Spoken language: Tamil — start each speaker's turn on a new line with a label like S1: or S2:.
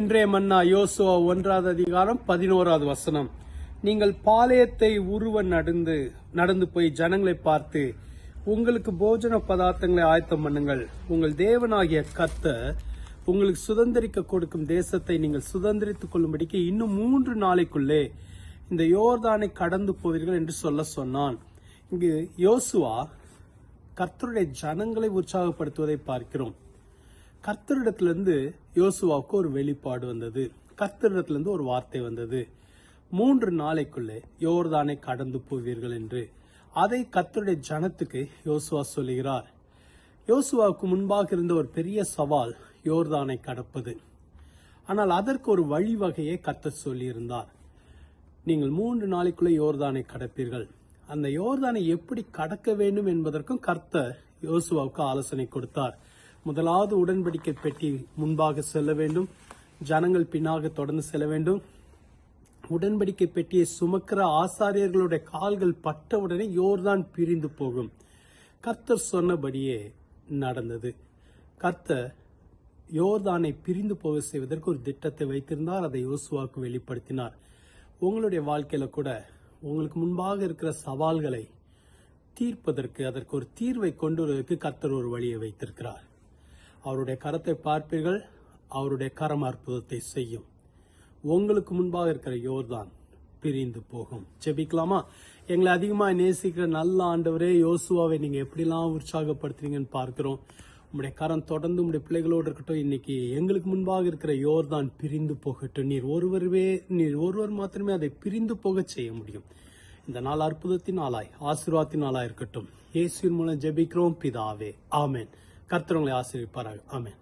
S1: இன்றைய மன்னா யோசுவா ஒன்றாவது அதிகாரம் பதினோராவது வசனம். நீங்கள் பாளையத்தை உருவ நடந்து நடந்து போய் ஜனங்களை பார்த்து உங்களுக்கு போஜன பதார்த்தங்களை ஆயத்தம் பண்ணுங்கள். உங்கள் தேவனாகிய கத்த உங்களுக்கு சுதந்திரிக்க கொடுக்கும் தேசத்தை நீங்கள் சுதந்திரித்துக் கொள்ளும்படிக்கு இன்னும் மூன்று நாளைக்குள்ளே இந்த யோர்தானை கடந்து போவீர்கள் என்று சொல்ல சொன்னான். இங்கு யோசுவா கர்த்தருடைய ஜனங்களை உற்சாகப்படுத்துவதை பார்க்கிறோம். கர்த்தரிடத்திலிருந்து யோசுவாவுக்கு ஒரு வெளிப்பாடு வந்தது. கர்த்தரிடத்திலிருந்து ஒரு வார்த்தை வந்தது. மூன்று நாளைக்குள்ளே யோர்தானை கடந்து போவீர்கள் என்று. அதை கர்த்தருடைய ஜனத்துக்கு யோசுவா சொல்லுகிறார். யோசுவாவுக்கு முன்பாக இருந்த ஒரு பெரிய சவால் யோர்தானை கடப்பது. ஆனால் அதற்கு ஒரு வழிவகையை கர்த்தர் சொல்லியிருந்தார். நீங்கள் மூன்று நாளைக்குள்ளே யோர்தானை கடப்பீர்கள். அந்த யோர்தானை எப்படி கடக்க வேண்டும் என்பதற்கும் கர்த்தர் யோசுவாவுக்கு ஆலோசனை கொடுத்தார். முதலாவது உடன்படிக்கை பெட்டி முன்பாக செல்ல வேண்டும். ஜனங்கள் பின்னாக தொடர்ந்து செல்ல வேண்டும். உடன்படிக்கை பெட்டியை சுமக்கிற ஆசாரியர்களுடைய கால்கள் பட்டவுடனே யோர்தான் பிரிந்து போகும். கர்த்தர் சொன்னபடியே நடந்தது. கர்த்தர் யோர்தானை பிரிந்து போக செய்வதற்கு ஒரு திட்டத்தை வைத்திருந்தார். அதை யோசுவாக்கு வெளிப்படுத்தினார். உங்களுடைய வாழ்க்கையில கூட உங்களுக்கு முன்பாக இருக்கிற சவால்களை தீர்ப்பதற்கு அதற்கு ஒரு தீர்வை கொண்டு வருவதற்கு கர்த்தர் ஒரு வழியை வைத்திருக்கிறார். அவருடைய கரத்தை பார்ப்பீர்கள் அவருடைய கரம் அற்புதத்தை செய்யும். உங்களுக்கு முன்பாக இருக்கிற யோர்தான் பிரிந்து போகும். ஜெபிக்கலாமா? எங்களை அதிகமாக நேசிக்கிற நல்ல ஆண்டவரே யோசுவாவை நீங்கள் எப்படிலாம் உற்சாகப்படுத்துறீங்கன்னு பார்க்கிறோம். உங்களுடைய கரம் தொடர்ந்து உங்களுடைய பிள்ளைகளோடு இருக்கட்டும். இன்னைக்கு எங்களுக்கு முன்பாக இருக்கிற யோர்தான் பிரிந்து போகட்டும். நீர் ஒருவருவே நீர் ஒருவர் மாத்திரமே அதை பிரிந்து போக செய்ய முடியும். இந்த நாள் அற்புதத்தின் ஆளாய் ஆசீர்வாதத்தின் ஆளாய் இருக்கட்டும். இயேசுவின் மூலம் ஜெபிக்கிறோம் பிதாவே. ஆமேன். கர்த்தர் உங்களை ஆசீர்விப்பாராக. ஆமேன்.